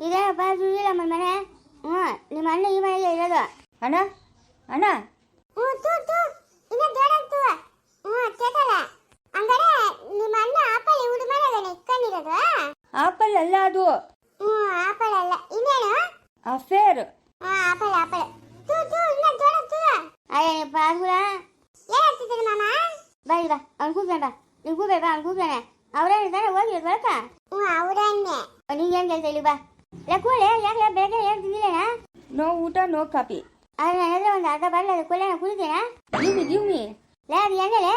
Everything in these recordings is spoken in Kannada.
ಇದೇನಪ್ಪ? ನಮ್ಮ ಮನೆ? ಹ್ಞೂ ನಿಮ್ಮ ಅಣ್ಣ ಈ ಮನೆಗೆ ಇರೋದು. ಅಣ್ಣ? ಅಣ್ಣ? ಹ್ಞೂ ತೂ ತೂ. ಇನ್ನ ದೊಡ್ಡದು ಹ್ಞೂ ಕೇತಲ್ಲ ಹಂಗಾರೆ ನಿಮ್ಮ ಅಣ್ಣ ಆಪಲ್ ಇವ್ರ ಮೇಲೆ ಇಟ್ಕೊಂಡಿರೋದು? ಆಪಲ್ ಅಲ್ಲ ಅದು. ಹ್ಞೂ ಆಪಲ್ ಅಲ್ಲ. ಇನ್ನೇನು? ಅಫೇರ್. ಹಾ ಆಪಲ್ ಆಪಲ್. ತೂ ತೂ ಇನ್ನ ದೊಡ್ಡದು ಅಯ್ಯ ನೀವು ಪಾಸ್ಗುಳ ಏನ್ ಹೇಳ್ತಿದ್ದೀರಿ ಮಾಮ? ಬಾ ಈಗ ಅವ್ನು ಬಾ. ನೀವು ಕೂಗ್ಬೇಡ ಅವ್ನು ಅವ್ರೇ ಇದ್ದಾರೆ ಹೋಗಿ ಬರಕ ಹ್ಞೂ ಅವರನ್ನೇ. ನೀನು ಏನು ಕೇಳ್ತಾ ಇಲ್ಲಿ ಬಾ. ಇಲ್ಲ ಕೂಳೆ ಯಾಕೆ ಬೆಳಗ್ಗೆ ಏನು ತಿಂದಿಲ್ಲೇನಾ ನೋ ಊಟ ನೋ ಕಾಪಿ ಅದು ನನ್ನ ಹತ್ರ ಒಂದು ಅರ್ಧ ಬರಲ್ಲ ಅದು ಕೂಳೆ ಕುಡಿತೀನಾ ಗಿವ್ ಮಿ ಗಿವ್ ಮಿ ಲೇ ಅದು ಎಣ್ಣೆಲೆ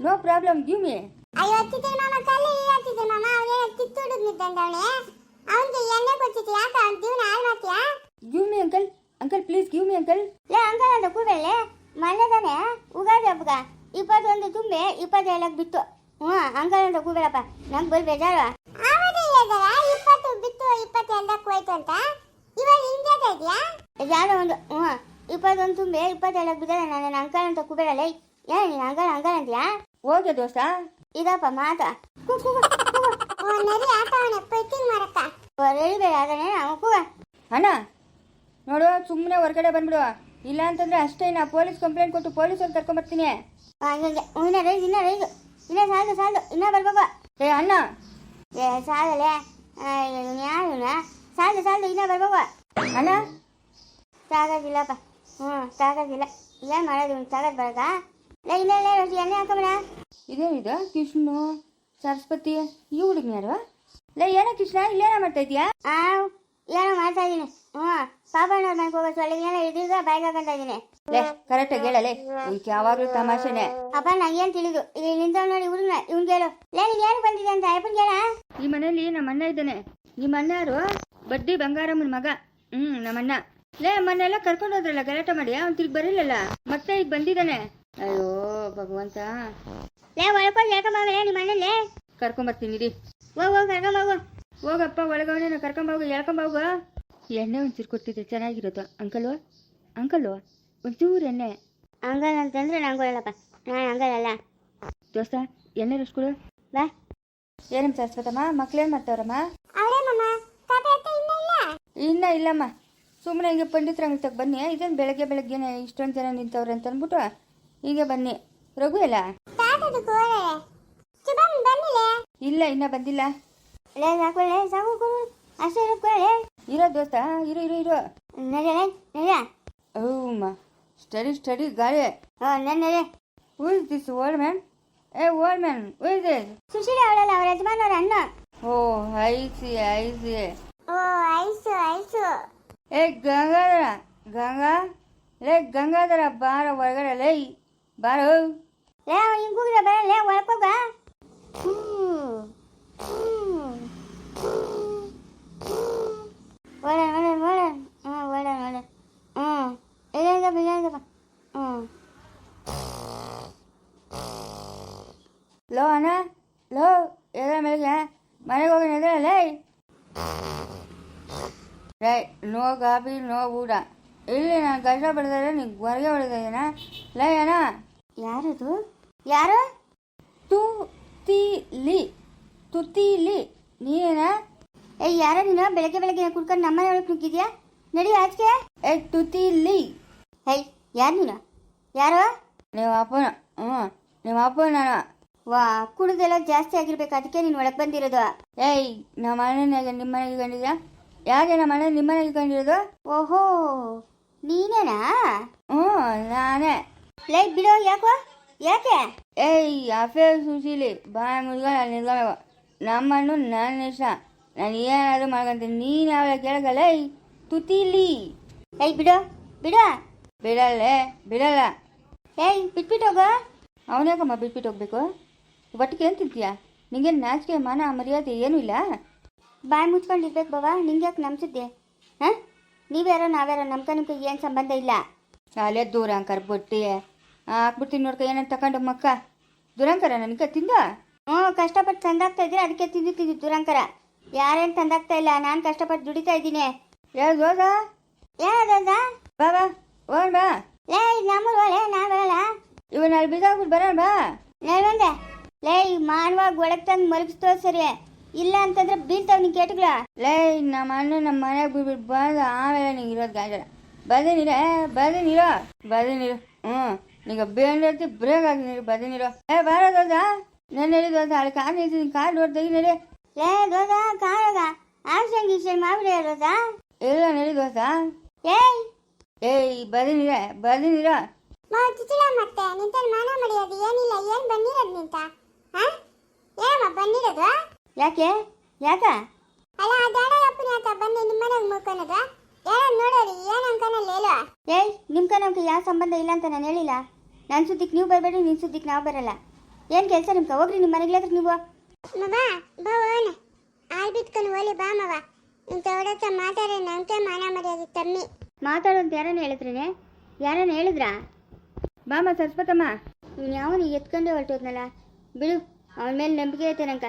ನೋ ಪ್ರಾಬ್ಲಮ್ ಗಿವ್ ಮಿ ಅಯ್ಯೋ ಹತ್ತಿದ್ದೀರಿ ಮಾಮ ಕಲ್ಲು ಹೇಳ್ತಿದ್ದೀರಿ ಮಾಮ ಅವನೇನೋ ಕಿತ್ತುಡುಗ್ ನಿಂತಂದವನೆ ಅವನಿಗೆ ಎಣ್ಣೆ ಕೊಚ್ಚಿತ್ತು ಯಾಕೆ ಅವ್ನ ಜೀವನ ಹಾಳು ಮಾಡ್ತೀಯಾ give me uncle uncle please give me uncle ಲೇ ಅಂಕಲ್ ಅಂತ ಕೂಬೇಳೆ ಮೊನ್ನೆ ತಾನೆ ಉಗಾದಿ ಹಬ್ಬಗ ಇಪ್ಪತ್ತೊಂದು ತುಂಬಿ ಇಪ್ಪತ್ತೇಳಕ್ಕೆ ಬಿತ್ತು ಹ್ಞೂ ಅಂಕಲ್ ಅಂತ ಕೂಬೇಡಪ್ಪ ನಂಗೆ ಬರೀ ಬೇಜಾರು ಅವನೇ ಹೇಳಿದಾರ ಇಪ್ಪತ್ತು ಬಿತ್ತು ಇಪ್ಪತ್ತೆರಡಕ್ಕೆ ಹೋಯ್ತು ಅಂತ ಇವಾಗ ಹಿಂಗೆ ಇದೆಯಾ ಯಾವುದೋ ಒಂದು ಹ್ಞೂ ಇಪ್ಪತ್ತೊಂದು ತುಂಬಿ ಇಪ್ಪತ್ತೇಳಕ್ಕೆ ನಾನು ಅಂಕಲ್ ಅಂತ ಕೂಬೇಡಲ್ಲ ಏ ನೀನು ಅಂಕಲ್ ಅಂಕಲ್ ಅಂತೀಯಾ? ಹೋಗೆ ದೋಸ್ತ. ಇದಪ್ಪ ಮಾತ. ಮಾಡಕ್ಕ. ಹೇಳಿಬೇಡ ಅದನ್ನೇ ನಾವು ಕೂಗ. ಅಣ್ಣ ನೋಡು ಸುಮ್ಮನೆ ಹೊರಗಡೆ ಬಂದ್ಬಿಡು. ಇಲ್ಲ ಅಂತಂದ್ರೆ ಅಷ್ಟೇ ನಾ ಪೊಲೀಸ್ ಕಂಪ್ಲೇಂಟ್ ಕೊಟ್ಟು ಪೊಲೀಸವ್ರು ಕರ್ಕೊಂಬರ್ತೀನಿ ಹಂಗೆ ಇನ್ನ ರೈಸ್ ಇನ್ನ ರೈಸ್. ಇನ್ನ ಸಾಲದು ಸಾಲದು ಇನ್ನ ಬರ್ಬೇಕು. ಏ ಅಣ್ಣ. ಏ ಸಾಲಲೆ ಯಾರು ಸಾಲು ಸಾಲದು ಇನ್ನ ಬರ್ಬೇಕು. ಅಣ್ಣ ಸಾಗೋದಿಲ್ಲಪ್ಪ ಹ್ಞೂ ಸಾಗೋದಿಲ್ಲ ಏನು ಮಾಡೋದು ಒಂದು ಸಾಗೋದು ಬರೋದಾ ಇಲ್ಲ ಇಲ್ಲ ಇಲ್ಲ ರೊಟ್ಟಿ ಎಣ್ಣೆ ಹಾಕೊಂಬಿಡ. ಇದೇನಿದು ಕೃಷ್ಣು ಸರಸ್ವತಿ ಈ ಹುಡುಗಿ ಯಾರು? ಲೇ ಏನೋ ಕೃಷ್ಣ ಇಲ್ಲೇನೋ ಮಾಡ್ತಾ ಇದೀಯಾ? ಆ ಏನೋ ಮಾಡ್ತಾ ಇದ್ದೀನಿ ಹ್ಞೂ ಪಾಪಣ್ಣವ್ರ ಮನೆಗೆ ಹೋಗೋ ಏನೋ ಇದೀಗ ಬಾಯ್ಗೆ ಹಾಕೊಂತ ಇದ್ದೀನಿ ಲೇ ಕರೆಕ್ಟಾಗಿ ಹೇಳಲೇ ಈಗ ಯಾವಾಗಲೂ ತಮಾಷೆನೆ. ಅಪ್ಪ ನಂಗೇನು ತಿಳಿದು? ಈಗ ನಿಂತ ನೋಡಿ ಹುಡುಗನ ಇವ್ನು ಕೇಳು ಲೇ ನೀನು ಏನು ಬಂದಿದೆ ಅಂತ ಅಯ್ಯಪ್ಪನ ಕೇಳ ಈ ಮನೆಯಲ್ಲಿ ನಮ್ಮ ಅಣ್ಣ ಇದ್ದಾನೆ. ನಿಮ್ಮ ಅಣ್ಣ ಯಾರು ಬಡ್ಡಿ ಬಂಗಾರಮ್ಮನ ಮಗ. ಹ್ಮ್ ನಮ್ಮ ಅಣ್ಣ ಲೇ ಮೊನ್ನೆಲ್ಲ ಕರ್ಕೊಂಡು ಹೋದ್ರಲ್ಲ ಗಲಾಟೆ ಮಾಡಿ? ಅವ್ನು ತಿರ್ಗಿ ಬರಲಿಲ್ಲಲ್ಲ? ಮತ್ತೆ ಈಗ ಬಂದಿದ್ದಾನೆ. ಅಯ್ಯೋ ಭಗವಂತ. ಲೇ ಒಳ್ಕೊಂಡು ಹೇಳ್ಕೊಂಬಾಗಲೇ ನಿಮ್ಮ ಅಣ್ಣಲ್ಲೇ ಕರ್ಕೊಂಬರ್ತೀನಿ ರೀ ಹೋಗ್ ಹೋಗ್ ಕರ್ಕೊಂಬೋಗು ಹೋಗಪ್ಪ ಒಳಗವನೇನು ಕರ್ಕೊಂಬೋಗು ಎಳ್ಕೊಂಬೋಗು ಎಣ್ಣೆ ಒಂಚೂರು ಕೊಟ್ಟಿದ್ದೆ ಚೆನ್ನಾಗಿರೋದು ಅಂಕಲು ಅಂಕಲು ಒಂಚೂರು ಎಣ್ಣೆ. ಹಂಗಲ್ಲ ಅಂತಂದ್ರೆ ನಂಗೆ ಹೇಳಪ್ಪ ನಾನು ಹಂಗಲ್ಲ ದೋಸ್ತ ಎಣ್ಣೆ ರಸ್ಕೊಡು ಬಾ. ಏನಮ್ಮ ಸರಸ್ವತಮ್ಮ ಮಕ್ಳೇನು ಮಾಡ್ತಾವ್ರಮ್ಮ? ಅವರೇ ಅತ್ತ ಇನ್ನ ಇಲ್ಲ? ಇನ್ನ ಇಲ್ಲಮ್ಮ. ಸುಮ್ಮನೆ ಹಿಂಗೆ ಪಂಡಿತರ ಅಂಗಡಿಗೆ ಬನ್ನಿ. ಇದೇನು ಬೆಳಗ್ಗೆ ಬೆಳಗ್ಗೆನೆ ಇಷ್ಟೊಂದು ಜನ ನಿಂತವ್ರೆ ಅಂತ ಅಂದ್ಬಿಟ್ಟು ಹೀಗೆ ಬನ್ನಿ. ರಘು ಎಲ್ಲ ಇಲ್ಲ, ಇನ್ನ ಬಂದಿಲ್ಲ. ಇರೋ ದೋಸ್ತ, ಇರೋ ಇರೋ ಇರೋ. ಹ್ಞೂಮ್ಮ ಸ್ಟಡಿ ಸ್ಟಡಿ, ಗಾಳಿ. Who is this old man ಏ old man who is this Sushila ಅವಳಲ್ಲ ಅವ್ರ ಅವರ ಅಣ್ಣ ಓ ಐಸಿ ಐಸಿ ಓ ಐಸು ಐಸು ಏ ಗಂಗಾಧರ ಗಂಗಾ ಲೇ ಗಂಗಾಧರ ಬಾರ ಹೊರಗಡೆ ಲೇ ಬಾರ ಲೇ ಹಿಂಗೆ ಬರ ಲೇ ಒಳಕೋಗ ಓಡ ಓಡ ಓಡ ಹ್ಞೂ ಇಲ್ಲಿಂದಪ್ಪ ಹ್ಞೂ ಲೋ ಅಣ್ಣ ಲೋ ಎಲ್ಲ ಮೇಲೆ ಮನೆಗೆ ಹೋಗಿ ನಿದ್ರೆ ಲೇ. ರೈ ನೋ ಗಾಬಿ ನೋ ಊಟ. ಇಲ್ಲಿ ನಾನು ಕಷ್ಟ ಪಡ್ತಾರೆ ನಿಂಗೆ ಹೊರಗೆ ಹೊಡೆದಿದ್ದೀನ ಲೇ ಅಣ್ಣ ಯಾರದು? ಯಾರು? ತು ತುತ್ತಿಲಿ. ಲಿ ತುತಿಲಿ ನೀನೇನಾ? ಏ ಯಾರ ನೀನು? ಬೆಳಗ್ಗೆ ಬೆಳಗ್ಗೆ ಕುಡ್ಕೊಂಡು ನಮ್ಮನೆ ಒಳಗೆ ನುಗ್ಗಿದ್ಯಾ? ನಡಿ ಆಚೆಗೆ. ಏ ತುತಿಲಿ ಹೇ ಯಾರು ನೀನು? ಯಾರು? ನೀವು ಅಪ್ಪನ ಹ್ಞೂ ನಿಮ್ಮ ಅಪ್ಪನ ನಾನು. ವಾ ಕುಡಿದೆಲ್ಲ ಜಾಸ್ತಿ ಆಗಿರ್ಬೇಕು. ಅದಕ್ಕೆ ನೀನು ಒಳಗೆ ಬಂದಿರೋದು. ಏಯ್ ನಮ್ಮ ಮನೆಯಾಗ ನಿಮ್ಮ ಮನೆಗೆ ಕಂಡಿದ್ಯಾ ಯಾಕೆ ನಮ್ಮ ಮನೆ ನಿಮ್ಮ ಮನೆಗೆ ಕಂಡಿರೋದು ಓಹೋ ನೀನೇನಾ? ಹ್ಞೂ ನಾನೇ. ಲೈಟ್ ಬಿಡೋ ಯಾಕೋ? ಯಾಕೆ? ಏಯ್ ಅಫೇರ್ ಸುಶೀಲಿ ಬಾಯ ಮುದ್ಗ ನಾನು ನಿಲ್ಬೇಕು ನಮ್ಮನ್ನು ನನ್ನ ಇಷ್ಟ. ನಾನು ಏನಾದರೂ ಮಾಡ್ಕೊಂತೀನಿ. ನೀನು ಯಾವಾಗ ಕೇಳಗಲ್ಲ ತುತಿಲಿ ಏಯ್ ಬಿಡೋ ಬಿಡೋ. ಬಿಡಲ್ಲೇ ಬಿಡಲ್ಲ. ಏಯ್ ಬಿಟ್ಬಿಟ್ಟು ಹೋಗೋ. ಅವನ್ಯಾಕಮ್ಮ ಬಿಟ್ಬಿಟ್ಟು ಹೋಗ್ಬೇಕು? ಒಟ್ಟಿಗೆ ಏನು ತಿಂತೀಯ? ನಿಂಗೆ ನಾಚಿಕೆ ಮಾನ ಮರ್ಯಾದೆ ಏನೂ ಇಲ್ಲ? ಬಾಯಿ ಮುಚ್ಕೊಂಡಿರ್ಬೇಕು ಬಾಬಾ ನಿಂಗೆ ಯಾಕೆ ನಂಬಿಸಿದ್ದೆ? ಹಾಂ? ನೀವ್ಯಾರೋ ನಾವ್ಯಾರೋ ನಮ್ಕ ನಿಮ್ಗೆ ಏನು ಸಂಬಂಧ ಇಲ್ಲ. ಅಲ್ಲೇ ದೂರಾಂಕರ್ ಬುಟ್ಟಿ. ಹಾಕ್ಬಿಡ್ತೀನಿ ನೋಡ್ಕೊ ಏನಂತ ತಗೊಂಡು ಮಕ್ಕ. ದುರಂಕರ ನನಗೆ ತಿಂದ? ಹ್ಞೂ ಕಷ್ಟಪಟ್ಟು ತಂದಾಗ್ತಾ ಇದ್ರೆ ಅದಕ್ಕೆ ತಿಂದು ತಿಂದು ದುರಂಕರ. ಯಾರೇನು ತಂದಾಗ್ತಾ ಇಲ್ಲ ನಾನು ಕಷ್ಟಪಟ್ಟು ದುಡಿತಾ ಇದ್ದೀನಿ. ಯಾರು ಹೋದ ಏನದ ಬಾ ಬಾ ಹೋಗ್ ಬಾ. ಲೇ ನಮ್ಮ ಒಳ್ಳೆ ನಾವೆಲ್ಲ ಇವ ಅಲ್ಲಿ ಬಿದ್ದಾಗ್ಬಿಟ್ಟು ಬರೋಣ ಬಾ. ಬಂದೆ. ಲೇ ಮಾನವಾಗ ಒಳಗೆ ತಂದು ಮಲಗಿಸ್ತೋ ಸರಿ. ಇಲ್ಲ ಅಂತಂದ್ರೆ ಬೀಳ್ತಾವ ನೀನು ಕೇಟುಗಳ. ಲೇ ನಮ್ಮ ಅಣ್ಣ ನಮ್ಮ ಮನೆಗೆ ಬಿಡ್ಬಿಟ್ಟು ಬಂದು ಆಮೇಲೆ ನಿಂಗೆ ಇರೋದು ಗಾಂಜಲ ಬದೇ ನೀರೇ ಬದೇ ನೀರೋ ಬದೇ ನೀರು ಹ್ಞೂ ನಿಂಗೆ ಬೇಂಡ್ತಿ ಬ್ರೇಕ್ ಆಗಿ ನೀರು ಬದ ನೀರು ಏ ಬಾರ ದೋಸ ನೆನ್ನೆ ದೋಸ ಅಲ್ಲಿ ಕಾರ್ ನಿಲ್ಸಿದ್ದೀನಿ ಕಾರ್ ನೋಡಿ ತೆಗಿ ನಡಿ. ಲೇ ದೋಸ ಕಾರಾಗ ಆಕ್ಷನ್ ಗೀಕ್ಷನ್ ಮಾಡ್ಬಿಡಿ ದೋಸ ಇಲ್ಲ ನಡಿ ದೋಸ ಏಯ್! ಏಯ್ ಬದ ನೀರ ಬದ ನೀರ ಮಾವ ಚುಚ್ಚಲ ಮತ್ತೆ ನಿಂತ ಮಾನ ಮಡಿಯೋದು ಏನಿಲ್ಲ ಏನ್ ಬಂದಿರೋದು ನಿಂತ? ಹಾ ಏನಮ್ಮ ಬಂದಿರೋದು? ಯಾಕೆ? ಯಾಕ? ಅಲ್ಲ ಅದಾಡ ಅಪ್ಪನ ಆತ ನಿಮ್ಮ ಮನೆಗೆ ಮುಳ್ಕೊಳೋದು ಯಾರು ನೋಡೋರಿ ಏನು ಅನ್ಕನಲ್ಲ ಹೇಳುವ ಏಯ್ ನಿಮ್ಮ ಕನಕ್ಕೆ ಯಾವ ಸಂಬಂಧ ಇಲ್ಲ ಅಂತ ನಾನು ಹೇಳಿಲ್ಲ. ನನ್ನ ಸುದ್ದಿಗೆ ನೀವು ಬರಬೇಡಿ ನಿನ್ನ ಸುದ್ದಿಗೆ ನಾವು ಬರಲ್ಲ. ಏನು ಕೆಲಸ ನಿಮ್ಗೆ ಹೋಗ್ರಿ ನಿಮ್ಮ ಮನೆಗೆ ನೀವು. ಮವ ಬಾವನ ಆಲ್ ಬಿಟ್ಕೊಂಡು ಹೋಲಿ ಬಾ ಮವ. ಇಂಥ ಹೊಡತ ಮಾತಾಡಿ ನನಗೆ ಮಾನ ಮರ್ಯಾದೆ ತಮ್ಮಿ ಮಾತಾಡೋಂತ ಯಾರನ್ನ ಹೇಳಿದ್ರೇನೆ? ಯಾರನ್ನ ಹೇಳಿದ್ರಾ? ಬಾಮ ಸರಸ್ವತಮ್ಮ. ಇವ್ನು ಯಾವನು ಎತ್ಕೊಂಡೇ ಹೊರಟೋದ್ನಲ್ಲ? ಬಿಡು ಅವನ ಮೇಲೆ ನಂಬಿಕೆ ಐತೆ ನಂಕ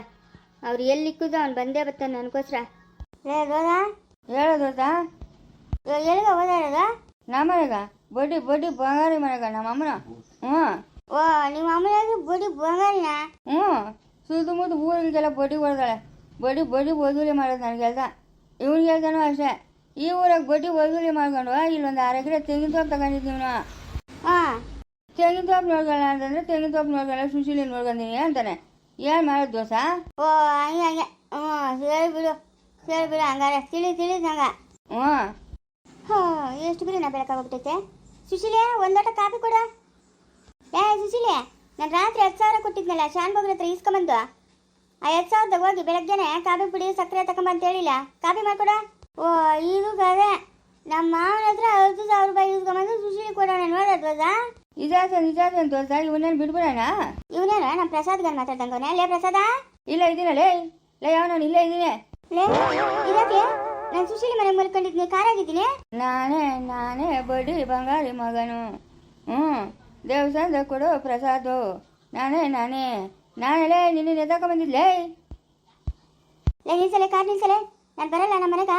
ಅವ್ರು ಎಲ್ಲಿ ಇಕ್ಕಿದ್ರು ಅವ್ನು ಬಂದೇ ಬರ್ತಾನೆ ನನಗೋಸ್ಕರ. ಏ ರೋದಾ ಹೇಳೋ ದೋಸ ಎಲ್ಲಿಗ ಓದಾಡೋದ ನಮ್ಮನೆಗ? ಬಡ್ಡಿ ಬಡ್ಡಿ ಬಂಗಾರಿ ಮನೆಗ ನಮ್ಮ ಅಮ್ಮನ ಹ್ಞೂ. ಓ ನಿಮ್ಮ ಅಮ್ಮನಾಗಿ ಬಡಿ ಬಂಗಾರಿನ? ಹ್ಞೂ. ಸುತ್ತಮುತ್ತ ಊರಿಗೆಲ್ಲ ಬಡ್ಡಿ ಹೊಡೆದಾಳೆ. ಬಡಿ ಬಡಿ ವಸೂಲಿ ಮಾಡೋದು ನನಗೆ ಕೆಲಸ ಇವ್ನಿಗೆ ಹೇಳ್ದಾನು ಅಷ್ಟೇ. ಈ ಊರಾಗ ಬಡ್ಡಿ ವಸೂಲಿ ಮಾಡ್ಕೊಂಡು ಇಲ್ಲೊಂದು ಆರು ಎಕರೆ ತೆಂಗಿನ ತೋಪ್ ತಗೊಂಡಿದ್ದೀವಿ ನಾವು ಹಾಂ. ತೆಂಗಿನ ತೋಪ್ ನೋಡ್ಕೊಳ್ಳ ಅಂತಂದ್ರೆ ತೆಂಗಿನ ತೋಪ್ ನೋಡ್ಕೊಳ್ಳ ಸುಶೀಲಿ ನೋಡ್ಕೊಂತೀನಿ ಅಂತಾನೆ. ಏನು ಮಾಡೋದು ದೋಸ? ಓ ಹಂಗೆ ಹಂಗೆ. ಹ್ಞೂ ಹೇಳಿ ಬಿಡು ಹೇಳಿ ಬಿಡು ಹಂಗಾರೆ. ತಿಳಿ ತಿಳಿ ಹಂಗ ಹ್ಞೂ. ಹ್ಞೂ ಎಷ್ಟು ಬಿಡಿ ನಾ ಬೆಳಕಾಗ್ಬಿಟ್ಟೈತೆ ಸುಶೀಲೆ ಒಂದೋಟ ಕಾಫಿ ಕೊಡ. ಏ ಸುಶೀಲೆ ನಾನು ರಾತ್ರಿ ಹತ್ತು ಸಾವಿರ ಕೊಟ್ಟಿದ್ನಲ್ಲ ಶಾನ್ ಬಗ್ರ ಹತ್ರ ಇಸ್ಕೊಂಬಂದು ಆ ಹತ್ತು ಸಾವಿರದಾಗ ಹೋಗಿ ಬೆಳಗ್ಗೆನೆ ಕಾಫಿ ಪುಡಿ ಸಕ್ಕರೆ ತಗೊಂಬಂತ ಹೇಳಿಲ್ಲ. ಕಾಫಿ ಮಾಡ್ಕೊಡ. ಓ ಇದು ಕದೆ ನಮ್ಮ ಮಾವನ ಹತ್ರ ಹತ್ತು ಸಾವಿರ ರೂಪಾಯಿ ಇಸ್ಕೊಂಬಂದು ಸುಶೀಲಿ ಕೊಡೋಣ ನೋಡೋದ್ವದ ನಿಜಾಸ ನಿಜಾಸನ್ ತೋರ್ಸ ದೋಸ ಇವನ್ನೇನು ಬಿಡ್ಬಿಡೋಣ? ಇವನೇನ ನಮ್ಮ ಪ್ರಸಾದ್ ಗನ್ ಮಾತಾಡ್ದಂಗವನೇ ಲೇ ಪ್ರಸಾದ? ಇಲ್ಲ ಇದೀನ ಲೇ ಲೇ ನಾನು ಇಲ್ಲೇ ಲೇ ಇದಕ್ಕೆ ನಾನು ಸುಶೀಲಿ ಮನೆ ಮಲ್ಕೊಂಡಿದ್ನಿ ಕಾರಾಗಿದ್ದೀನಿ ನಾನೇ ನಾನೇ ಬಡಿ ಬಂಗಾರಿ ಮಗನು. ಹ್ಞೂ ದೇವಸ್ಥಾನದ ಕೊಡು ಪ್ರಸಾದು. ನಾನೇ ನಾನೇ. ನಾನೆಲ್ಲೇ ನಿನ್ನ ಎದಕ್ಕೆ ಬಂದಿದ್ಲೇ ಲೇ. ನಿಲ್ಸಲೆ ಕಾರ್ ನಿಲ್ಸಲೆ. ನಾನು ಬರಲ್ಲ ನಮ್ಮ ಮನೆಗ.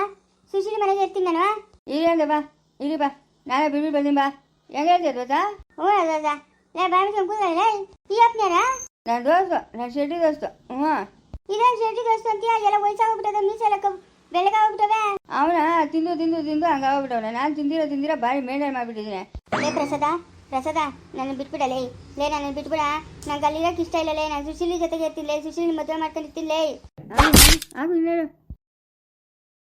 ಸುಶೀಲಿ ಮನೆಗೆ ಇರ್ತೀನಿ ನಾನು ಇರಿ ಅಂದೆ ಬಾ. ಇರಿ ಬಾ. ನಾನೇ ಬಿಡ್ಬಿಟ್ಟು ಬರ್ತೀನಿ ಬಾ. ಹೆಂಗೆ ಹೇಳ್ತೀಯ ದೋಸ್ತ ಹ್ಞೂ ಅದ ನಾ ಬಾಯಿ ಕೂದಲ ಈ ನನ್ನ ದೋಸ್ತು ನನ್ನ ಶೆಟ್ಟಿ ದೋಸ್ತು ಹ್ಞೂ ಇದೇನು ಶೆಟ್ಟಿ ದೋಸ್ತು ಅಂತೀಯ ಎಲ್ಲ ವಯಸ್ಸಾಗ್ಬಿಟ್ಟದ ಮೀಸೆಲ್ಲ ಬೆಳಗಾಗ್ಬಿಟ್ಟವೆ ಅವನ ತಿಂದು ತಿಂದು ತಿಂದು ಹಂಗಾಗ್ಬಿಟ್ಟವನೆ ನಾನು ತಿಂದಿರೋ ತಿಂದಿರೋ ಭಾರಿ ಮೇಂಟೈನ್ ಮಾಡಿಬಿಟ್ಟಿದ್ದೀನಿ ಲೇ ಪ್ರಸಾದ ಪ್ರಸಾದ ನನ್ನ ಬಿಟ್ಬಿಡಲೇ ಲೇ ನನ್ನ ಬಿಟ್ಬಿಡ ನಂಗೆ ಅಲ್ಲಿರೋಕೆ ಇಷ್ಟ ಇಲ್ಲ ಲೇ ನಾನು ಸುಶೀಲಿ ಜೊತೆಗೆ ಸುಶೀಲಿ ಮದುವೆ ಮಾಡ್ಕೊಂಡಿರ್ತಿಲ್ಲ ಲೇ